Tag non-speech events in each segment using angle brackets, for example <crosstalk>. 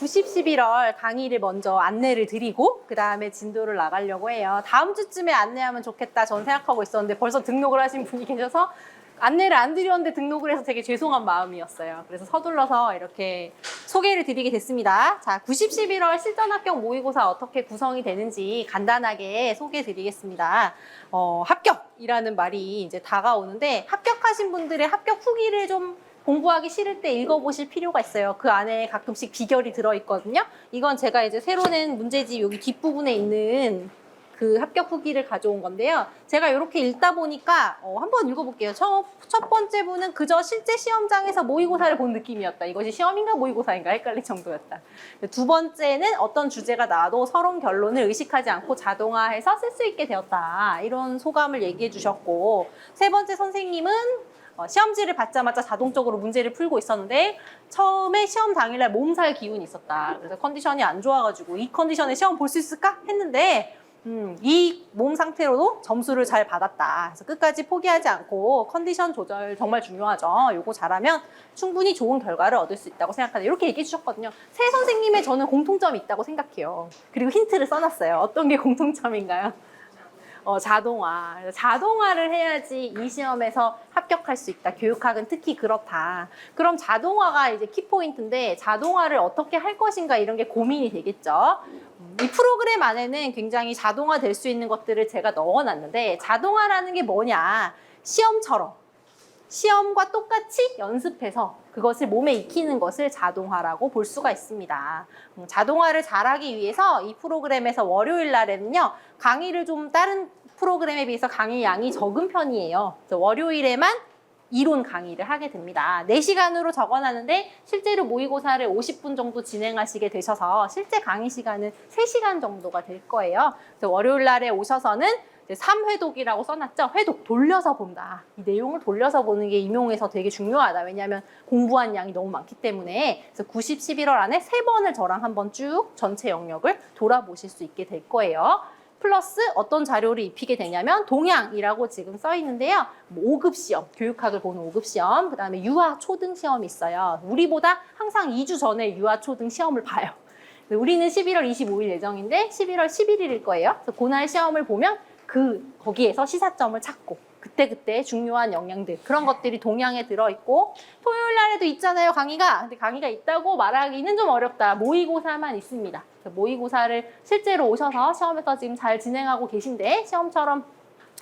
90, 11월 강의를 먼저 안내를 드리고 그 다음에 진도를 나가려고 해요. 다음 주쯤에 안내하면 좋겠다 전 생각하고 있었는데 벌써 등록을 하신 분이 계셔서 안내를 안 드렸는데 등록을 해서 되게 죄송한 마음이었어요. 그래서 서둘러서 이렇게 소개를 드리게 됐습니다. 자, 90, 11월 실전 합격 모의고사 어떻게 구성이 되는지 간단하게 소개해 드리겠습니다. 어, 합격이라는 말이 이제 다가오는데 합격하신 분들의 합격 후기를 좀 공부하기 싫을 때 읽어보실 필요가 있어요. 그 안에 가끔씩 비결이 들어있거든요. 이건 제가 이제 새로 낸 문제집 여기 뒷부분에 있는 그 합격 후기를 가져온 건데요. 제가 이렇게 읽다 보니까 어, 한번 읽어볼게요. 첫, 첫 번째 분은 그저 실제 시험장에서 모의고사를 본 느낌이었다. 이것이 시험인가 모의고사인가 헷갈릴 정도였다. 두 번째는 어떤 주제가 나와도 서론 결론을 의식하지 않고 자동화해서 쓸 수 있게 되었다. 이런 소감을 얘기해 주셨고 세 번째 선생님은 어, 시험지를 받자마자 자동적으로 문제를 풀고 있었는데 처음에 시험 당일날 몸살 기운이 있었다. 그래서 컨디션이 안 좋아가지고 이 컨디션에 시험 볼 수 있을까 했는데 음, 이 몸 상태로도 점수를 잘 받았다. 그래서 끝까지 포기하지 않고 컨디션 조절 정말 중요하죠. 요거 잘하면 충분히 좋은 결과를 얻을 수 있다고 생각하는 이렇게 얘기해 주셨거든요. 새 선생님의 저는 공통점이 있다고 생각해요. 그리고 힌트를 써놨어요. 어떤 게 공통점인가요? 어, 자동화. 자동화를 해야지 이 시험에서 합격할 수 있다. 교육학은 특히 그렇다. 그럼 자동화가 이제 키포인트인데 자동화를 어떻게 할 것인가 이런 게 고민이 되겠죠. 음, 이 프로그램 안에는 굉장히 자동화 될 수 있는 것들을 제가 넣어놨는데 자동화라는 게 뭐냐. 시험처럼. 시험과 똑같이 연습해서 그것을 몸에 익히는 것을 자동화라고 볼 수가 있습니다. 음, 자동화를 잘하기 위해서 이 프로그램에서 월요일 날에는요, 강의를 좀 다른 프로그램에 비해서 강의 양이 적은 편이에요. 그래서 월요일에만 이론 강의를 하게 됩니다. 4시간으로 적어놨는데 실제로 모의고사를 50분 정도 진행하시게 되셔서 실제 강의 시간은 3시간 정도가 될 거예요. 월요일 날에 오셔서는 이제 3회독이라고 써놨죠. 회독 돌려서 본다. 이 내용을 돌려서 보는 게 임용에서 되게 중요하다. 왜냐하면 공부한 양이 너무 많기 때문에 그래서 90, 11월 안에 세 번을 저랑 한번 쭉 전체 영역을 돌아보실 수 있게 될 거예요. 플러스 어떤 자료를 입히게 되냐면 동양이라고 지금 써 있는데요. 뭐 5급 시험, 교육학을 보는 5급 시험, 그 다음에 유아 초등 시험이 있어요. 우리보다 항상 2주 전에 유아 초등 시험을 봐요. 우리는 11월 25일 예정인데 11월 11일일 거예요. 그래서 그날 시험을 보면 그 거기에서 시사점을 찾고 그때그때 중요한 영양들 그런 것들이 동양에 들어있고 토요일 날에도 있잖아요 강의가. 근데 강의가 있다고 말하기는 좀 어렵다. 모의고사만 있습니다. 모의고사를 실제로 오셔서 시험에서 지금 잘 진행하고 계신데 시험처럼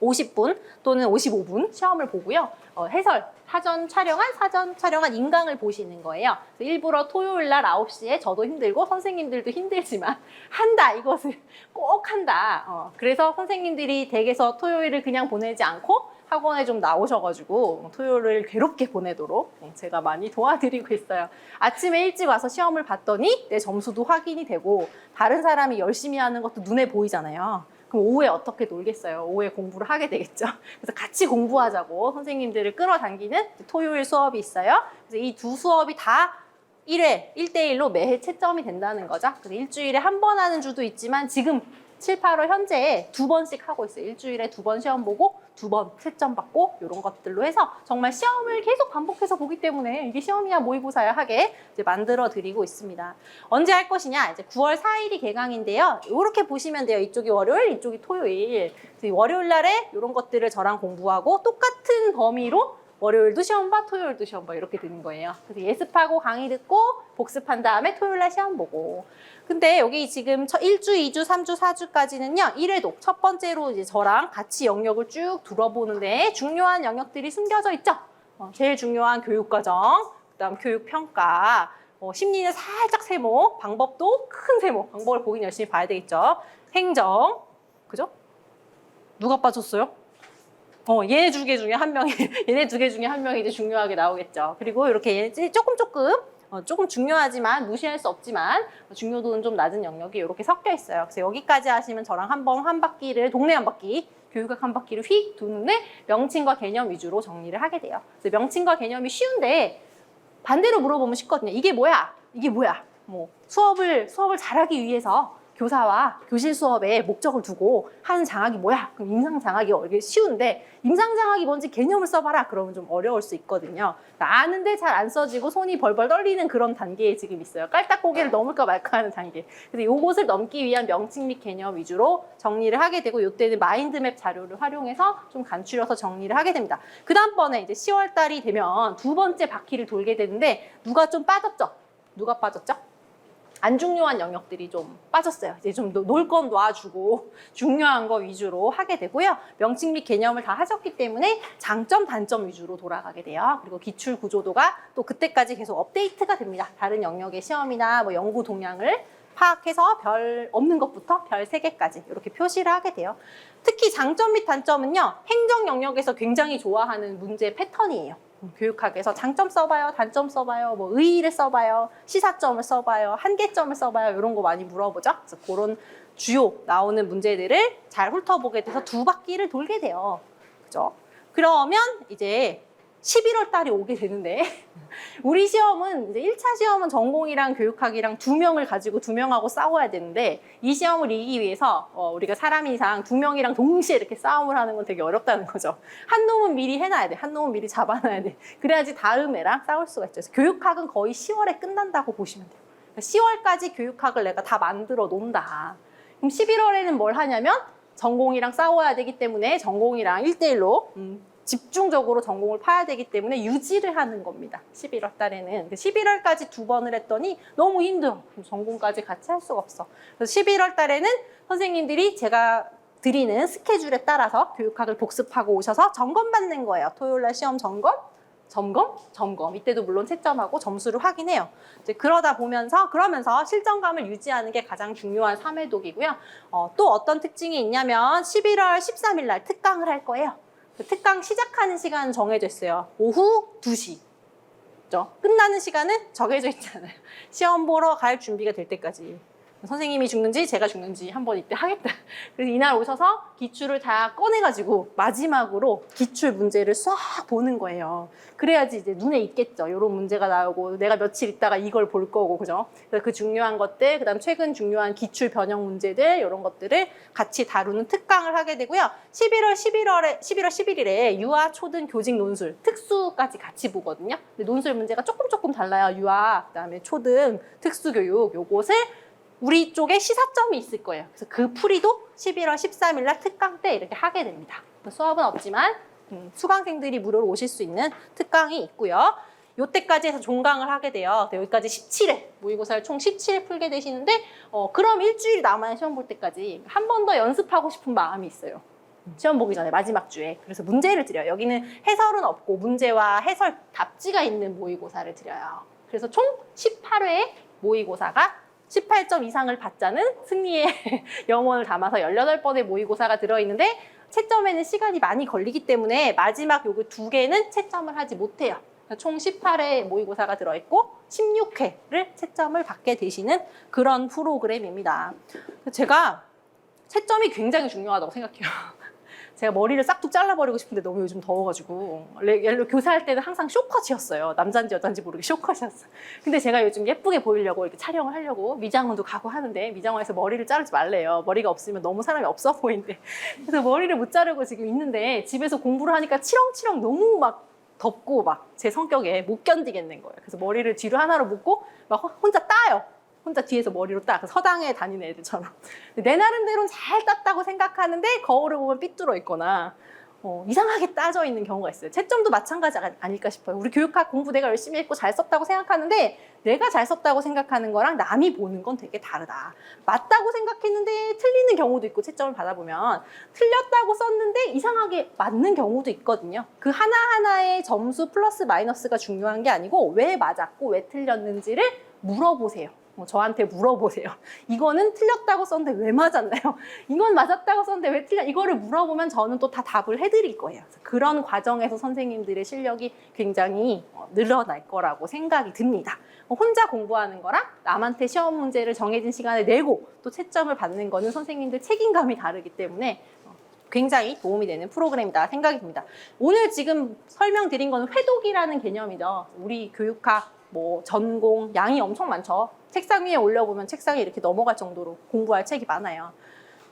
50분 또는 55분 시험을 보고요 어, 해설 사전 촬영한 사전 촬영한 인강을 보시는 거예요. 일부러 토요일 날 9시에 저도 힘들고 선생님들도 힘들지만 <laughs> 한다 이것을 꼭 한다. 어, 그래서 선생님들이 댁에서 토요일을 그냥 보내지 않고 학원에 좀 나오셔가지고 토요일을 괴롭게 보내도록 제가 많이 도와드리고 있어요. 아침에 일찍 와서 시험을 봤더니 내 점수도 확인이 되고 다른 사람이 열심히 하는 것도 눈에 보이잖아요. 그럼 오후에 어떻게 놀겠어요? 오후에 공부를 하게 되겠죠. <laughs> 그래서 같이 공부하자고 선생님들을 끌어당기는 토요일 수업이 있어요. 그래서 이 두 수업이 다 1회, 1대1로 매해 채점이 된다는 거죠. 그래서 일주일에 한 번 하는 주도 있지만 지금 7, 8월 현재 두 번씩 하고 있어요. 일주일에 두 번 시험 보고 두 번 채점 받고 이런 것들로 해서 정말 시험을 계속 반복해서 보기 때문에 이게 시험이야 모의고사야 하게 이제 만들어 드리고 있습니다. 언제 할 것이냐? 이제 9월 4일이 개강인데요. 이렇게 보시면 돼요. 이쪽이 월요일, 이쪽이 토요일. 월요일 날에 이런 것들을 저랑 공부하고 똑같은 범위로 월요일도 시험 봐, 토요일도 시험 봐 이렇게 되는 거예요. 그래서 예습하고 강의 듣고 복습한 다음에 토요일 날 시험 보고. 근데 여기 지금 1주, 2주, 3주, 4주까지는요. 1회독 첫 번째로 이제 저랑 같이 영역을 쭉 둘러보는데 중요한 영역들이 숨겨져 있죠. 어, 제일 중요한 교육과정, 그다음 교육평가, 어, 심리는 살짝 세모, 방법도 큰 세모. 방법을 보긴 열심히 봐야 되겠죠. 행정, 그죠? 누가 빠졌어요? 어, 얘네 두 개 중에 한 명이, <laughs> 얘네 두 개 중에 한 명이 이제 중요하게 나오겠죠. 그리고 이렇게 얘네 조금 조금, 어, 조금 중요하지만 무시할 수 없지만 중요도는 좀 낮은 영역이 이렇게 섞여 있어요. 그래서 여기까지 하시면 저랑 한 번 한 바퀴를, 동네 한 바퀴, 교육학 한 바퀴를 휙 도는데 명칭과 개념 위주로 정리를 하게 돼요. 그래서 명칭과 개념이 쉬운데 반대로 물어보면 쉽거든요. 이게 뭐야? 이게 뭐야? 뭐 수업을, 수업을 잘하기 위해서 교사와 교실 수업에 목적을 두고 하는 장학이 뭐야? 그럼 임상 장학이 이게 쉬운데 임상 장학이 뭔지 개념을 써봐라. 그러면 좀 어려울 수 있거든요. 아는데 잘 안 써지고 손이 벌벌 떨리는 그런 단계에 지금 있어요. 깔딱 고개를 넘을까 말까 하는 단계. 그래서 요것을 넘기 위한 명칭 및 개념 위주로 정리를 하게 되고 요때는 마인드맵 자료를 활용해서 좀 간추려서 정리를 하게 됩니다. 그 다음번에 이제 10월 달이 되면 두 번째 바퀴를 돌게 되는데 누가 좀 빠졌죠? 누가 빠졌죠? 안 중요한 영역들이 좀 빠졌어요. 이제 좀 놀 건 놔주고 <laughs> 중요한 거 위주로 하게 되고요. 명칭 및 개념을 다 하셨기 때문에 장점, 단점 위주로 돌아가게 돼요. 그리고 기출 구조도가 또 그때까지 계속 업데이트가 됩니다. 다른 영역의 시험이나 뭐 연구 동향을 파악해서 별 없는 것부터 별 세개까지 이렇게 표시를 하게 돼요. 특히 장점 및 단점은요. 행정 영역에서 굉장히 좋아하는 문제 패턴이에요. 음, 교육학에서 장점 써봐요, 단점 써봐요, 뭐 의의를 써봐요, 시사점을 써봐요, 한계점을 써봐요 이런 거 많이 물어보죠. 그래서 그런 주요 나오는 문제들을 잘 훑어보게 돼서 두 바퀴를 돌게 돼요. 그죠? 그러면 이제 11월 달이 오게 되는데 <laughs> 우리 시험은 이제 1차 시험은 전공이랑 교육학이랑 두 명을 가지고 두 명하고 싸워야 되는데 이 시험을 이기기 위해서 어, 우리가 사람 이상 두 명이랑 동시에 이렇게 싸움을 하는 건 되게 어렵다는 거죠. 한 놈은 미리 해놔야 돼. 한 놈은 미리 잡아놔야 돼. 그래야지 다음 애랑 싸울 수가 있죠. 그래서 교육학은 거의 10월에 끝난다고 보시면 돼요. 10월까지 교육학을 내가 다 만들어 놓는다. 그럼 11월에는 뭘 하냐면 전공이랑 싸워야 되기 때문에 전공이랑 1대1로 집중적으로 전공을 파야 되기 때문에 유지를 하는 겁니다. 11월 달에는. 11월까지 두 번을 했더니 너무 힘들어. 전공까지 같이 할 수가 없어. 그래서 11월 달에는 선생님들이 제가 드리는 스케줄에 따라서 교육학을 복습하고 오셔서 점검 받는 거예요. 토요일 날 시험 점검, 점검, 점검. 이때도 물론 채점하고 점수를 확인해요. 이제 그러다 보면서 그러면서 실전감을 유지하는 게 가장 중요한 3회독이고요. 어, 또 어떤 특징이 있냐면 11월 13일 날 특강을 할 거예요. 그 특강 시작하는 시간 정해져 있어요. 오후 2시. 그죠? 끝나는 시간은 정해져 있잖아요. <laughs> 시험 보러 갈 준비가 될 때까지. 선생님이 죽는지 제가 죽는지 한번 이때 하겠다. <laughs> 그래서 이날 오셔서 기출을 다 꺼내가지고 마지막으로 기출 문제를 싹 보는 거예요. 그래야지 이제 눈에 익겠죠. 이런 문제가 나오고 내가 며칠 있다가 이걸 볼 거고 그죠? 그래서 그 중요한 것들, 그다음 최근 중요한 기출 변형 문제들 이런 것들을 같이 다루는 특강을 하게 되고요. 11월 11월에 11월 11일에 유아 초등 교직 논술 특수까지 같이 보거든요. 근데 논술 문제가 조금 조금 달라요. 유아 그다음에 초등 특수교육 요것을 우리 쪽에 시사점이 있을 거예요. 그래서 그 풀이도 11월 13일 날 특강 때 이렇게 하게 됩니다. 수업은 없지만 음, 수강생들이 무료로 오실 수 있는 특강이 있고요. 요때까지 해서 종강을 하게 돼요. 여기까지 17회, 모의고사를 총 17회 풀게 되시는데, 어, 그럼 일주일 남아야 시험 볼 때까지 한 번 더 연습하고 싶은 마음이 있어요. 시험 보기 전에 마지막 주에. 그래서 문제를 드려요. 여기는 해설은 없고 문제와 해설 답지가 있는 모의고사를 드려요. 그래서 총 18회의 모의고사가 18점 이상을 받자는 승리의 <laughs> 영혼을 담아서 18번의 모의고사가 들어있는데 채점에는 시간이 많이 걸리기 때문에 마지막 요거 두 개는 채점을 하지 못해요. 총 18회 모의고사가 들어있고 16회를 채점을 받게 되시는 그런 프로그램입니다. 제가 채점이 굉장히 중요하다고 생각해요. 제가 머리를 싹둑 잘라버리고 싶은데 너무 요즘 더워가지고 예를 교사할 때는 항상 쇼컷이었어요. 남자인지 여자인지 모르게 쇼컷이었어요. 근데 제가 요즘 예쁘게 보이려고 이렇게 촬영을 하려고 미장원도 가고 하는데 미장원에서 머리를 자르지 말래요. 머리가 없으면 너무 사람이 없어 보이는데 그래서 머리를 못 자르고 지금 있는데 집에서 공부를 하니까 치렁치렁 너무 막 덥고 막 제 성격에 못 견디겠는 거예요. 그래서 머리를 뒤로 하나로 묶고 막 혼자 따요. 혼자 뒤에서 머리로 따. 그 서당에 다니는 애들처럼. 내 나름대로는 잘 땄다고 생각하는데 거울을 보면 삐뚤어 있거나 어, 이상하게 따져 있는 경우가 있어요. 채점도 마찬가지 아- 아닐까 싶어요. 우리 교육학 공부 내가 열심히 했고 잘 썼다고 생각하는데 내가 잘 썼다고 생각하는 거랑 남이 보는 건 되게 다르다. 맞다고 생각했는데 틀리는 경우도 있고 채점을 받아보면 틀렸다고 썼는데 이상하게 맞는 경우도 있거든요. 그 하나하나의 점수 플러스 마이너스가 중요한 게 아니고 왜 맞았고 왜 틀렸는지를 물어보세요. 뭐 저한테 물어보세요. <laughs> 이거는 틀렸다고 썼는데 왜 맞았나요? <laughs> 이건 맞았다고 썼는데 왜 틀려? 이거를 물어보면 저는 또 다 답을 해드릴 거예요. 그런 과정에서 선생님들의 실력이 굉장히 어, 늘어날 거라고 생각이 듭니다. 어, 혼자 공부하는 거랑 남한테 시험 문제를 정해진 시간에 내고 또 채점을 받는 거는 선생님들 책임감이 다르기 때문에 어, 굉장히 도움이 되는 프로그램이다 생각이 듭니다. 오늘 지금 설명드린 거는 회독이라는 개념이죠. 우리 교육학 뭐 전공 양이 엄청 많죠. 책상 위에 올려보면 책상이 이렇게 넘어갈 정도로 공부할 책이 많아요.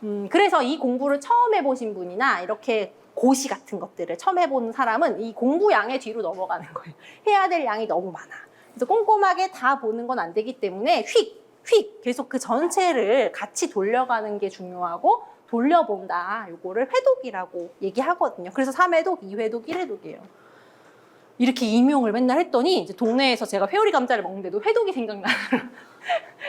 음, 그래서 이 공부를 처음 해보신 분이나 이렇게 고시 같은 것들을 처음 해보는 사람은 이 공부 양의 뒤로 넘어가는 거예요. 해야 될 양이 너무 많아. 그래서 꼼꼼하게 다 보는 건 안 되기 때문에 휙, 휙 계속 그 전체를 같이 돌려가는 게 중요하고 돌려본다. 요거를 회독이라고 얘기하거든요. 그래서 3회독, 2회독, 1회독이에요. 이렇게 임용을 맨날 했더니 이제 동네에서 제가 회오리 감자를 먹는데도 회독이 생각나요. <laughs>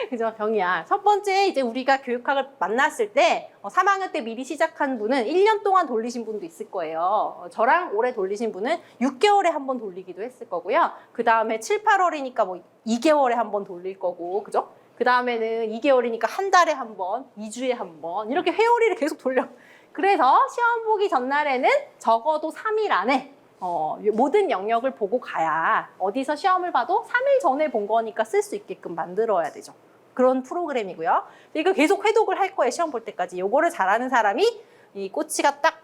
그죠 병이야. 첫 번째 이제 우리가 교육학을 만났을 때 어, 3학년 때 미리 시작한 분은 1년 동안 돌리신 분도 있을 거예요. 어, 저랑 올해 돌리신 분은 6개월에 한 번 돌리기도 했을 거고요. 그 다음에 7, 8월이니까 뭐 2개월에 한 번 돌릴 거고, 그죠? 그 다음에는 2개월이니까 한 달에 한 번, 2주에 한 번, 이렇게 회오리를 계속 돌려. 그래서 시험 보기 전날에는 적어도 3일 안에 어, 모든 영역을 보고 가야 어디서 시험을 봐도 3일 전에 본 거니까 쓸 수 있게끔 만들어야 되죠. 그런 프로그램이고요. 이거 계속 회독을 할 거예요. 시험 볼 때까지. 요거를 잘하는 사람이 이 꼬치가 딱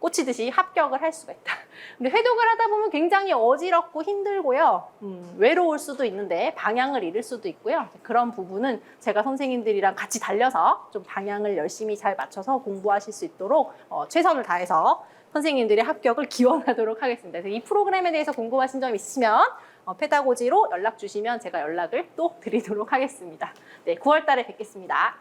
꽂히듯이 합격을 할 수가 있다. <laughs> 근데 회독을 하다 보면 굉장히 어지럽고 힘들고요. 음, 외로울 수도 있는데 방향을 잃을 수도 있고요. 그런 부분은 제가 선생님들이랑 같이 달려서 좀 방향을 열심히 잘 맞춰서 공부하실 수 있도록 어, 최선을 다해서 선생님들의 합격을 기원하도록 하겠습니다. 이 프로그램에 대해서 궁금하신 점 있으시면 어, 페다고지로 연락 주시면 제가 연락을 또 드리도록 하겠습니다. 네, 9월 달에 뵙겠습니다.